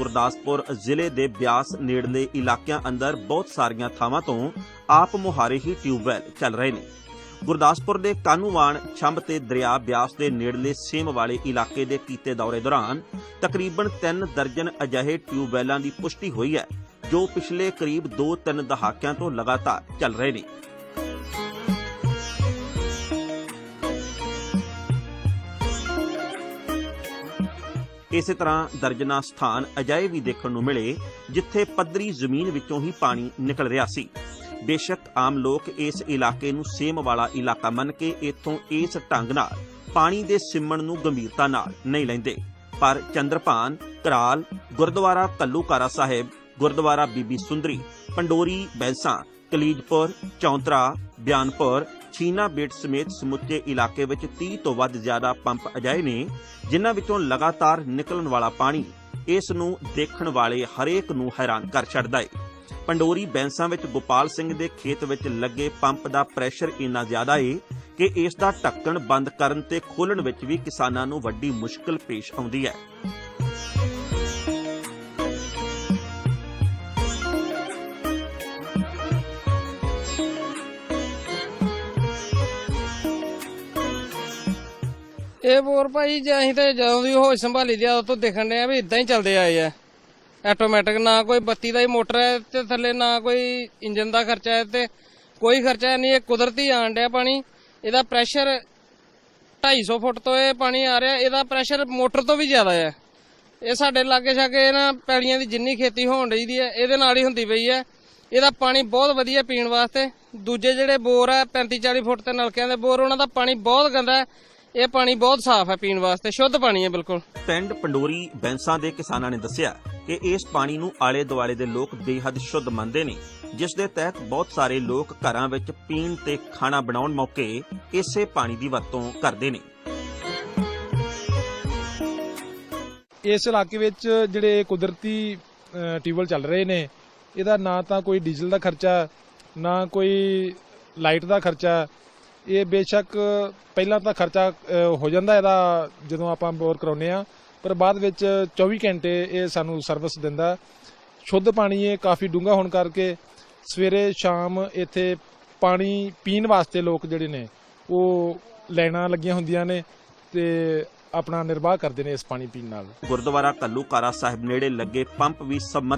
ਗੁਰਦਾਸਪੁਰ ਜ਼ਿਲ੍ਹੇ ਦੇ ਬਿਆਸ ਨੇੜਲੇ ਇਲਾਕਿਆਂ ਅੰਦਰ ਬਹੁਤ ਸਾਰੀਆਂ ਥਾਵਾਂ ਤੋਂ ਆਪ ਮੁਹਾਰੇ ਹੀ ਟਿਊਬਵੈਲ ਚੱਲ ਰਹੇ ਨੇ। ਗੁਰਦਾਸਪੁਰ ਦੇ ਕਾਨੂੰਵਾਨ ਛੰਭ ਤੇ ਦਰਿਆ ਬਿਆਸ ਦੇ ਨੇੜਲੇ ਸੇਮ ਵਾਲੇ ਇਲਾਕੇ ਦੇ ਕੀਤੇ ਦੌਰੇ ਦੌਰਾਨ ਤਕਰੀਬਨ 3 ਦਰਜਨ ਅਜਿਹੇ ਟਿਊਬਵੈਲਾਂ ਦੀ ਪੁਸ਼ਟੀ ਹੋਈ ਹੈ, ਜੋ ਪਿਛਲੇ ਕਰੀਬ 2-3 ਦਹਾਕਿਆਂ ਤੋਂ ਲਗਾਤਾਰ ਚੱਲ ਰਹੇ ਨੇ। ਇਸੇ ਤਰ੍ਹਾਂ ਦਰਜਨਾ ਸਥਾਨ ਅਜਾਏ ਵੀ ਦੇਖਣ ਨੂੰ ਮਿਲੇ ਜਿੱਥੇ ਪੱਧਰੀ ਜ਼ਮੀਨ ਵਿੱਚੋਂ ਹੀ ਪਾਣੀ ਨਿਕਲ ਰਿਹਾ ਸੀ। ਬੇਸ਼ੱਕ ਆਮ ਲੋਕ ਇਸ ਇਲਾਕੇ ਨੂੰ ਸੇਮ ਵਾਲਾ ਇਲਾਕਾ ਮੰਨ ਕੇ ਇੱਥੋਂ ਇਸ ਢੰਗ ਨਾਲ ਪਾਣੀ ਦੇ ਸਿਮਣ ਨੂੰ ਗੰਭੀਰਤਾ ਨਾਲ ਨਹੀਂ ਲੈਂਦੇ। ਪਰ ਚੰਦਰਪਾਨ, ਕਰਾਲ, ਗੁਰਦੁਆਰਾ ਕੱਲੂਕਾਰਾ ਸਾਹਿਬ, ਗੁਰਦੁਆਰਾ ਬੀਬੀ ਸੁੰਦਰੀ, ਪੰਡੋਰੀ, ਬੈਂਸਾਂ, ਕਲੀਜਪੁਰ, ਚੌਂਤਰਾ, ਬਿਆਨਪੁਰ ਸੀਨਾ ਬੇਟ ਸਮੇਤ ਸਮੁੱਚੇ ਇਲਾਕੇ ਵਿੱਚ 30 ਤੋਂ ਵੱਧ ਜ਼ਿਆਦਾ ਪੰਪ ਅਜਾਏ ਨੇ, ਜਿਨ੍ਹਾਂ ਵਿੱਚੋਂ ਲਗਾਤਾਰ ਨਿਕਲਣ ਵਾਲਾ ਪਾਣੀ ਇਸ ਨੂੰ ਦੇਖਣ ਵਾਲੇ ਹਰੇਕ ਨੂੰ ਹੈਰਾਨ ਕਰ ਛੱਡਦਾ ਹੈ ਪੰਡੋਰੀ ਬੈਂਸਾਂ ਵਿੱਚ ਗੋਪਾਲ ਸਿੰਘ ਦੇ ਖੇਤ ਵਿੱਚ ਲੱਗੇ ਪੰਪ ਦਾ ਪ੍ਰੈਸ਼ਰ ਇੰਨਾ ਜ਼ਿਆਦਾ ਏ ਕਿ ਇਸ ਦਾ ਢੱਕਣ ਬੰਦ ਕਰਨ ਤੇ ਖੋਲਣ ਵਿੱਚ ਵੀ ਕਿਸਾਨਾਂ ਨੂੰ ਵੱਡੀ ਮੁਸ਼ਕਲ ਪੇਸ਼ ਆਉਂਦੀ ਹੈ। ਇਹ ਬੋਰ ਭਾਈ ਜੇ ਅਸੀਂ ਤੇ ਜਦੋਂ ਦੀ ਹੋਸ਼ ਸੰਭਾਲੀ ਦੀ ਉਦੋਂ ਤੋਂ ਦੇਖਣ ਡਿਆ ਵੀ ਇਦਾਂ ਹੀ ਚੱਲਦੇ ਆਏ ਆ। ਆਟੋਮੈਟਿਕ ਨਾ ਕੋਈ ਬੱਤੀ ਦਾ ਹੀ ਮੋਟਰ ਹੈ ਤੇ ਥੱਲੇ ਨਾ ਕੋਈ ਇੰਜਨ ਦਾ ਖਰਚਾ ਹੈ ਤੇ ਕੋਈ ਖਰਚਾ ਨਹੀਂ, ਇਹ ਕੁਦਰਤੀ ਆਣ ਡਿਆ ਪਾਣੀ। ਇਹਦਾ ਪ੍ਰੈਸ਼ਰ 250 ਫੁੱਟ ਤੋਂ ਇਹ ਪਾਣੀ ਆ ਰਿਹਾ, ਇਹਦਾ ਪ੍ਰੈਸ਼ਰ ਮੋਟਰ ਤੋਂ ਵੀ ਜ਼ਿਆਦਾ ਹੈ। ਇਹ ਸਾਡੇ ਲਾਗੇ ਛਾਗੇ ਨਾ ਪੈਲੀਆਂ ਦੀ ਜਿੰਨੀ ਖੇਤੀ ਹੋਣ ਰਹੀ ਦੀ ਹੈ, ਇਹਦੇ ਨਾਲ ਹੀ ਹੁੰਦੀ ਪਈ ਹੈ। ਇਹਦਾ ਪਾਣੀ ਬਹੁਤ ਵਧੀਆ ਪੀਣ ਵਾਸਤੇ। ਦੂਜੇ ਜਿਹੜੇ ਬੋਰ ਹੈ 35 40 ਫੁੱਟ ਤੇ ਨਲਕਿਆਂ ਦੇ ਬੋਰ, ਉਹਨਾਂ ਦਾ ਪਾਣੀ ਬਹੁਤ ਗੰਦਾ ਹੈ। ਇਹ ਪਾਣੀ ਬਹੁਤ ਸਾਫ਼ ਹੈ ਪੀਣ ਵਾਸਤੇ ਸ਼ੁੱਧ ਪਾਣੀ ਹੈ ਬਿਲਕੁਲ। ਪਿੰਡ ਪੰਡੋਰੀ ਬੈਂਸਾਂ ਦੇ ਕਿਸਾਨਾਂ ਨੇ ਦੱਸਿਆ ਕਿ ਇਸ ਪਾਣੀ ਨੂੰ ਆਲੇ ਦੁਆਲੇ ਦੇ ਲੋਕ ਬੇਹੱਦ ਸ਼ੁੱਧ ਮੰਨਦੇ ਨੇ ਜਿਸ ਦੇ ਤਹਿਤ ਬਹੁਤ ਸਾਰੇ ਲੋਕ ਘਰਾਂ ਵਿੱਚ ਪੀਣ ਤੇ ਖਾਣਾ ਬਣਾਉਣ ਮੌਕੇ ਇਸੇ ਪਾਣੀ ਦੀ ਵਰਤੋਂ ਕਰਦੇ ਨੇ। ਇਸ ਇਲਾਕੇ ਵਿੱਚ ਜਿਹੜੇ ਕੁਦਰਤੀ ਅ, ਟਿਊਬਵੈੱਲ ਚੱਲ ਰਹੇ ਨੇ ਇਹਦਾ ਨਾ ਤਾਂ ਕੋਈ ਡੀਜ਼ਲ ਦਾ ਖਰਚਾ ਨਾ ਕੋਈ ਲਾਈਟ ਦਾ ਖਰਚਾ ਇਹ ਬੇਸ਼ੱਕ ਪਹਿਲਾਂ ਤਾਂ ਖਰਚਾ ਹੋ ਜਾਂਦਾ ਇਹਦਾ ਜਦੋਂ ਆਪਾਂ ਬੋਰ ਕਰਾਉਨੇ ਆ ਪਰ ਬਾਅਦ ਵਿੱਚ 24 ਘੰਟੇ ਇਹ ਸਾਨੂੰ ਸਰਵਿਸ ਦਿੰਦਾ ਸ਼ੁੱਧ ਪਾਣੀ ਇਹ ਕਾਫੀ ਡੂੰਘਾ ਹੋਣ ਕਰਕੇ ਸਵੇਰੇ, ਸ਼ਾਮ ਇੱਥੇ ਪਾਣੀ ਪੀਣ ਵਾਸਤੇ ਲੋਕ ਜਿਹੜੇ ਨੇ, ਉਹ ਲਾਈਨਾਂ ਲੱਗੀਆਂ ਹੁੰਦੀਆਂ ਨੇ ਤੇ ਆਪਣਾ ਨਿਰਵਾਹ ਕਰਦੇ ਨੇ ਇਸ ਪਾਣੀ ਪੀਣ ਨਾਲ। ਗੁਰਦੁਆਰਾ ਕੱਲੂਕਾਰਾ ਸਾਹਿਬ ਨੇੜੇ ਲੱਗੇ ਪੰਪ ਵੀ ਸਬਮਰਸੀਬਲ